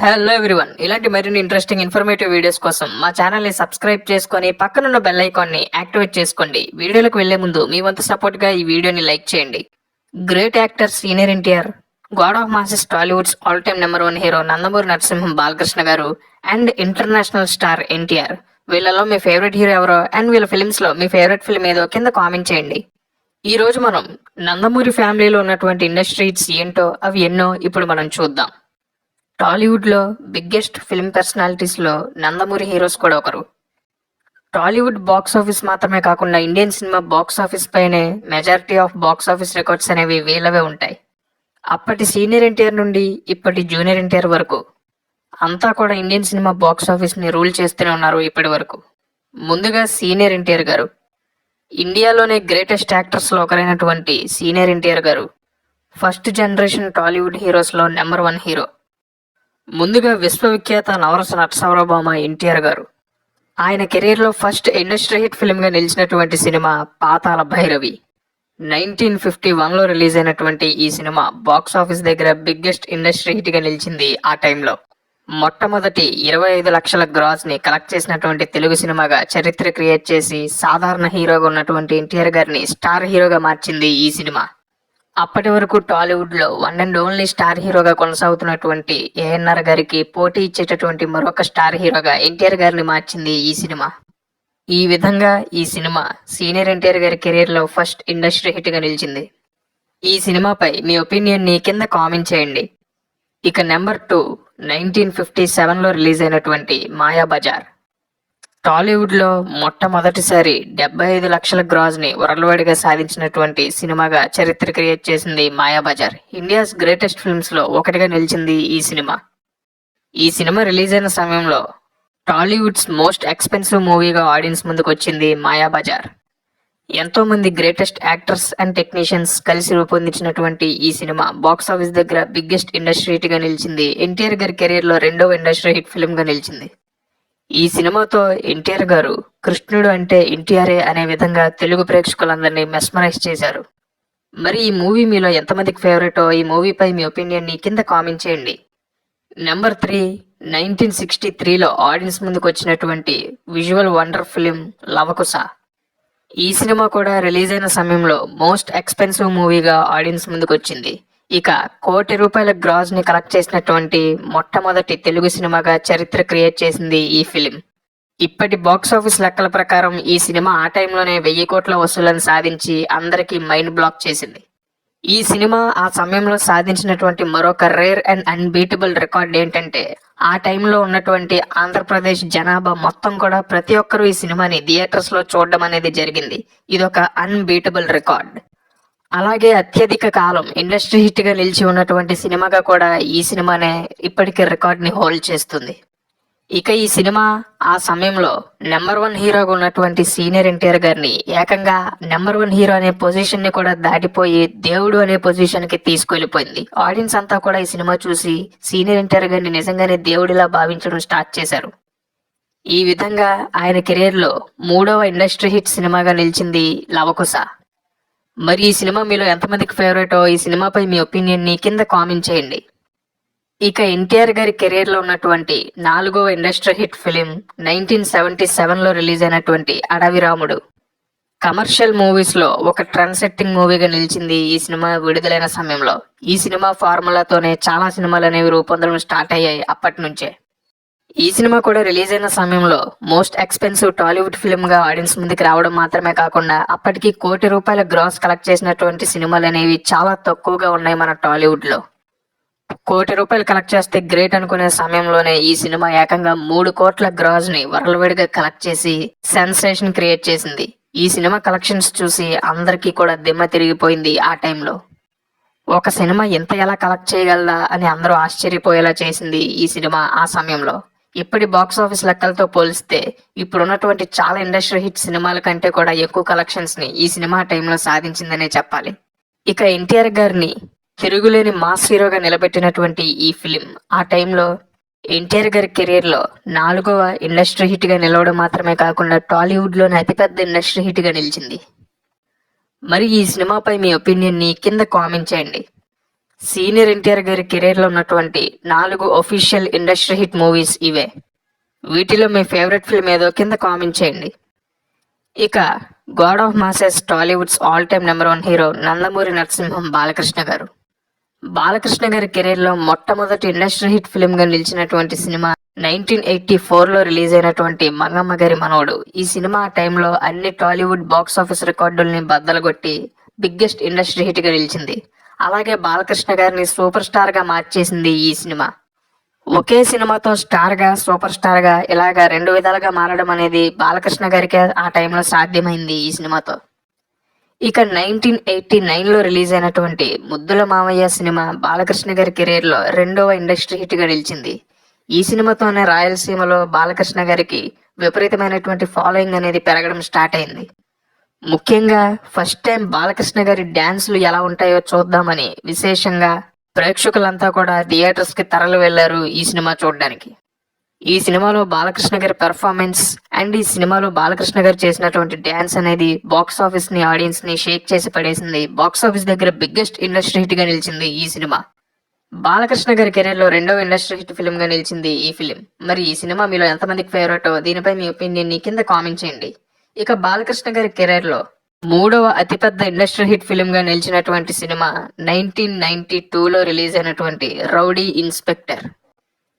Hello everyone ఇలాంటి మరిన్ని interesting informative videos కోసం మా ఛానల్ని సబ్స్క్రైబ్ చేసుకొని పక్కనున్న బెల్ ఐకాన్ని యాక్టివేట్ చేసుకోండి. వీడియోలకు వెళ్ళే ముందు మీ వంతు సపోర్ట్గా ఈ వీడియోని లైక్ చేయండి. Great actor senior NTR god of masses Tollywood's all time number one hero Nandamuri Narasimham Balakrishna garu and international star NTR వీళ్ళలో మీ ఫేవరెట్ హీరో ఎవరో అండ్ వీళ్ళ ఫిలిమ్స్లో మీ ఫేవరెట్ ఫిల్మ్ ఏదో కింద కామెంట్ చేయండి. ఈ రోజు మనం నందమూరి ఫ్యామిలీలో ఉన్నటువంటి ఇండస్ట్రీస్ ఏంటో అవి ఎన్నో ఇప్పుడు మనం చూద్దాం. టాలీవుడ్లో బిగ్గెస్ట్ ఫిల్మ్ పర్సనాలిటీస్లో నందమూరి హీరోస్ కూడా ఒకరు. టాలీవుడ్ బాక్స్ ఆఫీస్ మాత్రమే కాకుండా ఇండియన్ సినిమా బాక్స్ ఆఫీస్ పైనే majority of box office records అనేవి వీళ్ళవే ఉంటాయి. అప్పటి సీనియర్ ఎన్టీఆర్ నుండి ఇప్పటి జూనియర్ ఎన్టీఆర్ వరకు. అంతా కూడా ఇండియన్ సినిమా బాక్స్ ఆఫీస్ని రూల్ చేస్తూనే ఉన్నారు ఇప్పటి వరకు. ముందుగా సీనియర్ ఎన్టీఆర్ గారు. ఇండియాలోనే గ్రేటెస్ట్ యాక్టర్స్లో ఒకరైనటువంటి senior NTR garu. First generation Tollywood హీరోస్లో number one hero. ముందుగా విశ్వవిఖ్యాత నవరస నటసౌరభామ ఎన్టీఆర్ గారు. ఆయన కెరీర్లో ఫస్ట్ ఇండస్ట్రీ హిట్ ఫిల్మ్గా నిలిచినటువంటి cinema Pathala Bhairavi. Nineteen fifty వన్లో రిలీజ్ అయినటువంటి ఈ సినిమా బాక్స్ ఆఫీస్ దగ్గర బిగ్గెస్ట్ ఇండస్ట్రీ హిట్గా నిలిచింది ఆ టైంలో. మొట్టమొదటి ఇరవై ఐదు లక్షల గ్రాస్ని కలెక్ట్ చేసినటువంటి తెలుగు సినిమాగా చరిత్ర క్రియేట్ చేసి సాధారణ హీరోగా ఉన్నటువంటి ఎన్టీఆర్ గారిని స్టార్ హీరోగా మార్చింది ఈ సినిమా. అప్పటి వరకు టాలీవుడ్లో వన్ అండ్ ఓన్లీ స్టార్ హీరోగా కొనసాగుతున్నటువంటి ఏఎన్ఆర్ గారికి పోటీ ఇచ్చేటటువంటి మరొక స్టార్ హీరోగా ఎన్టీఆర్ గారిని మార్చింది ఈ సినిమా. ఈ విధంగా ఈ సినిమా సీనియర్ ఎన్టీఆర్ గారి కెరీర్లో ఫస్ట్ ఇండస్ట్రీ హిట్గా నిలిచింది. ఈ సినిమాపై మీ ఒపీనియన్ని కింద కామెంట్ చేయండి. ఇక నెంబర్ టూ నైన్టీన్ ఫిఫ్టీ సెవెన్లో రిలీజ్ అయినటువంటి మాయా టాలీవుడ్లో మొట్టమొదటిసారి డెబ్బై ఐదు లక్షల గ్రాజ్ని వరల్డ్ సాధించినటువంటి సినిమాగా చరిత్ర క్రియేట్ చేసింది మాయాబజార్. ఇండియాస్ గ్రేటెస్ట్ ఫిల్మ్స్లో ఒకటిగా నిలిచింది ఈ సినిమా. ఈ సినిమా రిలీజ్ అయిన సమయంలో టాలీవుడ్స్ మోస్ట్ ఎక్స్పెన్సివ్ మూవీగా ఆడియన్స్ ముందుకు వచ్చింది మాయాబజార్. ఎంతోమంది గ్రేటెస్ట్ యాక్టర్స్ అండ్ టెక్నీషియన్స్ కలిసి రూపొందించినటువంటి ఈ సినిమా బాక్స్ ఆఫీస్ దగ్గర బిగ్గెస్ట్ ఇండస్ట్రీ హిట్గా నిలిచింది. ఎన్టీఆర్ గారి కెరీర్లో రెండవ ఇండస్ట్రీ హిట్ ఫిల్మ్గా నిలిచింది. ఈ సినిమాతో ఎన్టీఆర్ గారు కృష్ణుడు అంటే ఎన్టీఆర్ఏ అనే విధంగా తెలుగు ప్రేక్షకులందరినీ మెస్మరైజ్ చేశారు. మరి ఈ మూవీ మీలో ఎంతమందికి ఫేవరెటో ఈ మూవీపై మీ ఒపీనియన్ని కింద కామెంట్ చేయండి. నెంబర్ త్రీ నైన్టీన్ సిక్స్టీ త్రీలో ఆడియన్స్ ముందుకు వచ్చినటువంటి విజువల్ వండర్ ఫిలిం లవకుశ. ఈ సినిమా కూడా రిలీజ్ అయిన సమయంలో మోస్ట్ ఎక్స్పెన్సివ్ మూవీగా ఆడియన్స్ ముందుకు వచ్చింది. ఇక కోటి రూపాయల గ్రాస్ని కలెక్ట్ చేసినటువంటి మొట్టమొదటి తెలుగు సినిమాగా చరిత్ర క్రియేట్ చేసింది ఈ ఫిలిం. ఇప్పటి బాక్స్ ఆఫీస్ లెక్కల ప్రకారం ఈ సినిమా ఆ టైంలోనే వెయ్యి కోట్ల వసూళ్ళను సాధించి అందరికీ మైండ్ బ్లాక్ చేసింది. ఈ సినిమా ఆ సమయంలో సాధించినటువంటి మరొక రేర్ అండ్ అన్బీటబుల్ రికార్డ్ ఏంటంటే ఆ టైంలో ఉన్నటువంటి ఆంధ్రప్రదేశ్ జనాభా మొత్తం కూడా ప్రతి ఒక్కరూ ఈ సినిమాని థియేటర్స్లో చూడడం అనేది జరిగింది. ఇదొక అన్బీటబుల్ రికార్డ్. అలాగే అత్యధిక కాలం ఇండస్ట్రీ హిట్గా నిలిచి ఉన్నటువంటి సినిమాగా కూడా ఈ సినిమానే ఇప్పటికీ రికార్డ్ని హోల్డ్ చేస్తుంది. ఇక ఈ సినిమా ఆ సమయంలో నెంబర్ వన్ హీరోగా ఉన్నటువంటి సీనియర్ ఎన్టీఆర్ గారిని ఏకంగా నెంబర్ వన్ హీరో అనే పొజిషన్ని కూడా దాటిపోయి దేవుడు అనే పొజిషన్కి తీసుకెళ్ళిపోయింది ఆడియన్స్ అంతా కూడా ఈ సినిమా చూసి సీనియర్ ఎన్టీఆర్ గారిని నిజంగానే దేవుడిలా భావించడం స్టార్ట్ చేశారు. ఈ విధంగా ఆయన కెరీర్లో మూడవ ఇండస్ట్రీ హిట్ సినిమాగా నిలిచింది లవకుశ. మరి ఈ సినిమా మీలో ఎంతమందికి ఫేవరెటో ఈ సినిమాపై మీ ఒపీనియన్ని కింద కామెంట్ చేయండి. ఇక ఎన్టీఆర్ గారి కెరీర్లో ఉన్నటువంటి నాలుగవ industry hit film nineteen seventy సెవెన్లో రిలీజ్ అయినటువంటి అడవి రాముడు. కమర్షియల్ మూవీస్లో ఒక ట్రెండ్ సెట్టింగ్ మూవీగా నిలిచింది ఈ సినిమా విడుదలైన సమయంలో. ఈ సినిమా ఫార్ములాతోనే చాలా సినిమాలు అనేవి రూపొందడం స్టార్ట్ అయ్యాయి అప్పటి నుంచే. ఈ సినిమా కూడా రిలీజ్ అయిన సమయంలో మోస్ట్ ఎక్స్పెన్సివ్ టాలీవుడ్ ఫిల్మ్గా ఆడియన్స్ ముందుకు రావడం మాత్రమే కాకుండా అప్పటికి కోటి రూపాయల గ్రాస్ కలెక్ట్ చేసినటువంటి సినిమాలు అనేవి చాలా తక్కువగా ఉన్నాయి మన టాలీవుడ్లో కోటి రూపాయలు కలెక్ట్ చేస్తే గ్రేట్ అనుకునే సమయంలోనే ఈ సినిమా ఏకంగా మూడు కోట్ల గ్రాస్ని వరలవిడిగా కలెక్ట్ చేసి సెన్సేషన్ క్రియేట్ చేసింది. ఈ సినిమా కలెక్షన్స్ చూసి అందరికీ కూడా దిమ్మ తిరిగిపోయింది ఆ టైంలో. ఒక సినిమా ఇంత ఎలా కలెక్ట్ చేయగలదా అని అందరూ ఆశ్చర్యపోయేలా చేసింది ఈ సినిమా ఆ సమయంలో. ఇప్పటి బాక్స్ ఆఫీస్ లెక్కలతో పోలిస్తే ఇప్పుడు ఉన్నటువంటి చాలా ఇండస్ట్రీ హిట్ సినిమాల కంటే కూడా ఎక్కువ కలెక్షన్స్ని ఈ సినిమా టైంలో సాధించిందనే చెప్పాలి. ఇక ఎన్టీఆర్ గారిని తిరుగులేని మాస్ హీరోగా నిలబెట్టినటువంటి ఈ ఫిలిం ఆ టైంలో ఎన్టీఆర్ గారి కెరీర్లో నాలుగవ ఇండస్ట్రీ హిట్గా నిలవడం మాత్రమే కాకుండా టాలీవుడ్లోని అతిపెద్ద ఇండస్ట్రీ హిట్గా నిలిచింది. మరి ఈ సినిమాపై మీ ఒపీనియన్ని కింద కామెంట్ చేయండి. సీనియర్ ఎన్టీఆర్ గారి కెరీర్లో ఉన్నటువంటి నాలుగు ఒఫీషియల్ ఇండస్ట్రీ హిట్ మూవీస్ ఇవే. వీటిలో మీ ఫేవరెట్ ఫిల్మ్ ఏదో కింద కామెంట్ చేయండి. ఇక god of masses Tollywood's all time number one hero Nandamuri Narasimham Balakrishna garu. Balakrishna గారి కెరీర్లో మొట్టమొదటి ఇండస్ట్రీ హిట్ ఫిల్మ్గా నిలిచినటువంటి సినిమా నైన్టీన్ ఎయిటీ ఫోర్లో రిలీజ్ అయినటువంటి మంగమ్మ గారి మనవడు. ఈ సినిమా టైంలో అన్ని టాలీవుడ్ బాక్స్ ఆఫీస్ రికార్డుల్ని బద్దలగొట్టి బిగ్గెస్ట్ ఇండస్ట్రీ హిట్గా నిలిచింది. అలాగే బాలకృష్ణ గారిని సూపర్ స్టార్గా మార్చేసింది ఈ సినిమా. ఒకే సినిమాతో స్టార్గా సూపర్ స్టార్గా ఇలాగా రెండు విధాలుగా మారడం అనేది బాలకృష్ణ గారికి ఆ టైంలో సాధ్యమైంది ఈ సినిమాతో. ఇక నైన్టీన్ ఎయిటీ నైన్లో రిలీజ్ అయినటువంటి ముద్దుల మామయ్య సినిమా బాలకృష్ణ గారి కెరీర్లో రెండవ ఇండస్ట్రీ హిట్గా నిలిచింది. ఈ సినిమాతోనే రాయలసీమలో బాలకృష్ణ గారికి విపరీతమైనటువంటి ఫాలోయింగ్ అనేది పెరగడం స్టార్ట్ అయింది. ముఖ్యంగా ఫస్ట్ టైం బాలకృష్ణ గారి డ్యాన్స్లు ఎలా ఉంటాయో చూద్దామని విశేషంగా ప్రేక్షకులంతా కూడా థియేటర్స్కి తరలి వెళ్ళారు ఈ సినిమా చూడడానికి. ఈ సినిమాలో బాలకృష్ణ గారి పెర్ఫార్మెన్స్ అండ్ ఈ సినిమాలో బాలకృష్ణ గారు చేసినటువంటి డ్యాన్స్ అనేది బాక్స్ ఆఫీస్ని ఆడియన్స్ని షేక్ చేసి పడేసింది. బాక్స్ ఆఫీస్ దగ్గర బిగ్గెస్ట్ ఇండస్ట్రీ హిట్గా నిలిచింది ఈ సినిమా. బాలకృష్ణ గారి కెరీర్లో రెండవ ఇండస్ట్రీ హిట్ ఫిల్మ్గా నిలిచింది ఈ ఫిలిం మరి ఈ సినిమా మీలో ఎంతమందికి ఫేవరెట్ దీనిపై మీ ఒపీనియన్ని కింద కామెంట్ చేయండి. ఇక బాలకృష్ణ గారి కెరీర్లో మూడవ అతిపెద్ద ఇండస్ట్రీ హిట్ ఫిల్మ్గా నిలిచినటువంటి సినిమా నైన్టీన్ నైన్టీ టూలో రిలీజ్ అయినటువంటి రౌడీ ఇన్స్పెక్టర్.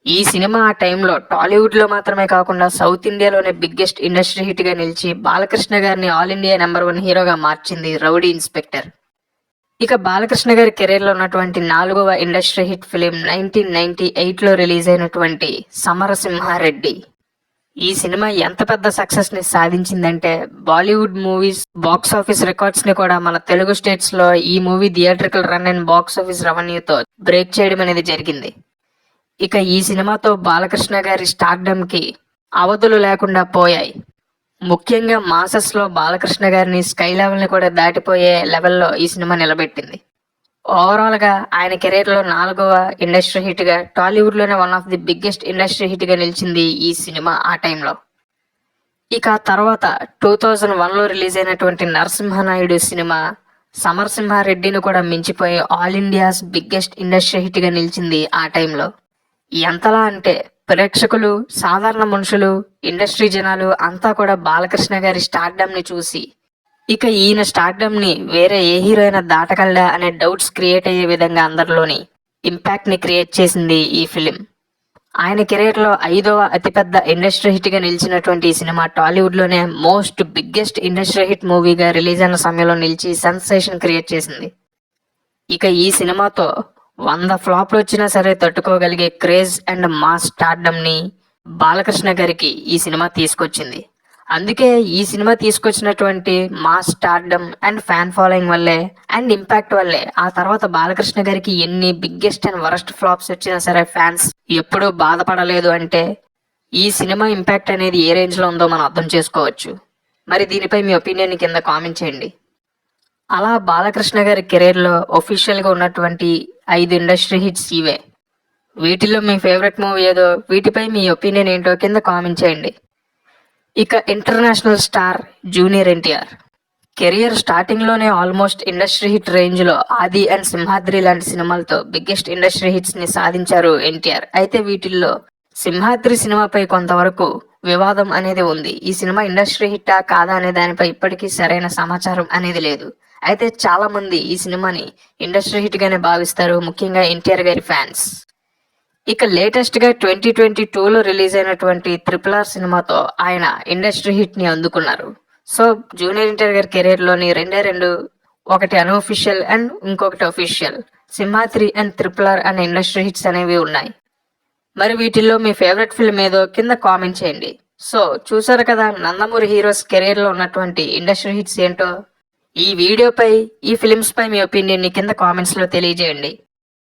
ఈ సినిమా ఆ టైంలో టాలీవుడ్లో మాత్రమే కాకుండా సౌత్ ఇండియాలోనే బిగ్గెస్ట్ ఇండస్ట్రీ హిట్గా నిలిచి బాలకృష్ణ గారిని ఆల్ ఇండియా నెంబర్ వన్ హీరోగా మార్చింది రౌడీ ఇన్స్పెక్టర్. ఇక బాలకృష్ణ గారి కెరీర్లో ఉన్నటువంటి నాలుగవ industry hit film nineteen ninety ఎయిట్లో రిలీజ్ అయినటువంటి సమరసింహారెడ్డి. ఈ సినిమా ఎంత పెద్ద సక్సెస్ని సాధించిందంటే బాలీవుడ్ మూవీస్ బాక్స్ ఆఫీస్ రికార్డ్స్ని కూడా మన తెలుగు స్టేట్స్లో ఈ movie theatrical run and box office రెవెన్యూతో break చేయడం అనేది జరిగింది. ఇక ఈ సినిమాతో బాలకృష్ణ గారి స్టార్డమ్కి అవధులు లేకుండా పోయాయి. ముఖ్యంగా మాసెస్లో బాలకృష్ణ గారిని స్కై లెవెల్ని కూడా దాటిపోయే లెవెల్లో ఈ సినిమా నిలబెట్టింది. ఓవరాల్గా ఆయన కెరీర్లో నాలుగవ ఇండస్ట్రీ హిట్గా టాలీవుడ్లోనే one of the biggest industry హిట్గా నిలిచింది ఈ సినిమా ఆ టైంలో. ఇక తర్వాత టూ థౌజండ్ వన్లో రిలీజ్ అయినటువంటి నరసింహనాయుడు సినిమా సమరసింహారెడ్డిని కూడా మించిపోయి ఆల్ ఇండియాస్ బిగ్గెస్ట్ ఇండస్ట్రీ హిట్గా నిలిచింది ఆ టైంలో. ఎంతలా అంటే ప్రేక్షకులు సాధారణ మనుషులు ఇండస్ట్రీ జనాలు అంతా కూడా బాలకృష్ణ గారి స్టార్డమ్ని చూసి ఇక ఈయన స్టార్డమ్ని వేరే ఏ హీరో అయినా దాటగలడా అనే డౌట్స్ క్రియేట్ అయ్యే విధంగా అందరిలోని ఇంపాక్ట్ని క్రియేట్ చేసింది ఈ ఫిలిం ఆయన కెరీర్లో ఐదవ అతిపెద్ద ఇండస్ట్రీ హిట్గా నిలిచినటువంటి ఈ సినిమా టాలీవుడ్లోనే మోస్ట్ బిగ్గెస్ట్ ఇండస్ట్రీ హిట్ మూవీగా రిలీజ్ అయిన సమయంలో నిలిచి సెన్సేషన్ క్రియేట్ చేసింది. ఇక ఈ సినిమాతో వంద ఫ్లాప్లు వచ్చినా సరే తట్టుకోగలిగే క్రేజ్ అండ్ మాస్ స్టార్డమ్ని బాలకృష్ణ గారికి ఈ సినిమా తీసుకొచ్చింది. అందుకే ఈ సినిమా తీసుకొచ్చినటువంటి మా స్టార్డమ్ అండ్ ఫ్యాన్ ఫాలోయింగ్ వల్లే అండ్ ఇంపాక్ట్ వల్లే ఆ తర్వాత బాలకృష్ణ గారికి ఎన్ని బిగ్గెస్ట్ అండ్ వరస్ట్ ఫ్లాప్స్ వచ్చినా సరే ఫ్యాన్స్ ఎప్పుడూ బాధపడలేదు అంటే ఈ సినిమా ఇంపాక్ట్ అనేది ఏ రేంజ్లో ఉందో మనం అర్థం చేసుకోవచ్చు. మరి దీనిపై మీ ఒపీనియన్ కింద కామెంట్ చేయండి. అలా బాలకృష్ణ గారి కెరీర్లో ఒఫీషియల్గా ఉన్నటువంటి ఐదు ఇండస్ట్రీ హిట్స్ ఇవే. వీటిలో మీ ఫేవరెట్ మూవీ ఏదో వీటిపై మీ ఒపీనియన్ ఏంటో కింద కామెంట్ చేయండి. ఇక international star junior NTR. Career స్టార్టింగ్లోనే ఆల్మోస్ట్ ఇండస్ట్రీ హిట్ రేంజ్లో ఆది అండ్ సింహాద్రి లాంటి సినిమాలతో బిగ్గెస్ట్ ఇండస్ట్రీ హిట్స్ని సాధించారు ఎన్టీఆర్. అయితే వీటిల్లో సింహాద్రి సినిమాపై కొంతవరకు వివాదం అనేది ఉంది. ఈ సినిమా ఇండస్ట్రీ హిట్టా కాదా అనే దానిపై ఇప్పటికీ సరైన సమాచారం అనేది లేదు. అయితే చాలా మంది ఈ సినిమాని ఇండస్ట్రీ హిట్ గానే భావిస్తారు ముఖ్యంగా ఎన్టీఆర్ గారి ఫ్యాన్స్. ఇక లేటెస్ట్గా ట్వంటీ ట్వంటీ టూలో రిలీజ్ అయినటువంటి ట్రిపుల్ ఆర్ సినిమాతో ఆయన ఇండస్ట్రీ హిట్ని అందుకున్నారు. సో జూనియర్ ఎన్టీఆర్ గారి కెరీర్లోని రెండే రెండు ఒకటి అన్అఫిషియల్ అండ్ ఇంకొకటి official three and triple R అనే ఇండస్ట్రీ హిట్స్ అనేవి ఉన్నాయి. మరి వీటిల్లో మీ ఫేవరెట్ ఫిల్మ్ ఏదో కింద కామెంట్ చేయండి. సో చూసారు కదా నందమూరి హీరోస్ కెరీర్లో ఉన్నటువంటి ఇండస్ట్రీ హిట్స్ ఏంటో? ఈ వీడియోపై ఈ ఫిలిమ్స్ పై మీ ఒపీనియన్ని కింద కామెంట్స్లో తెలియజేయండి.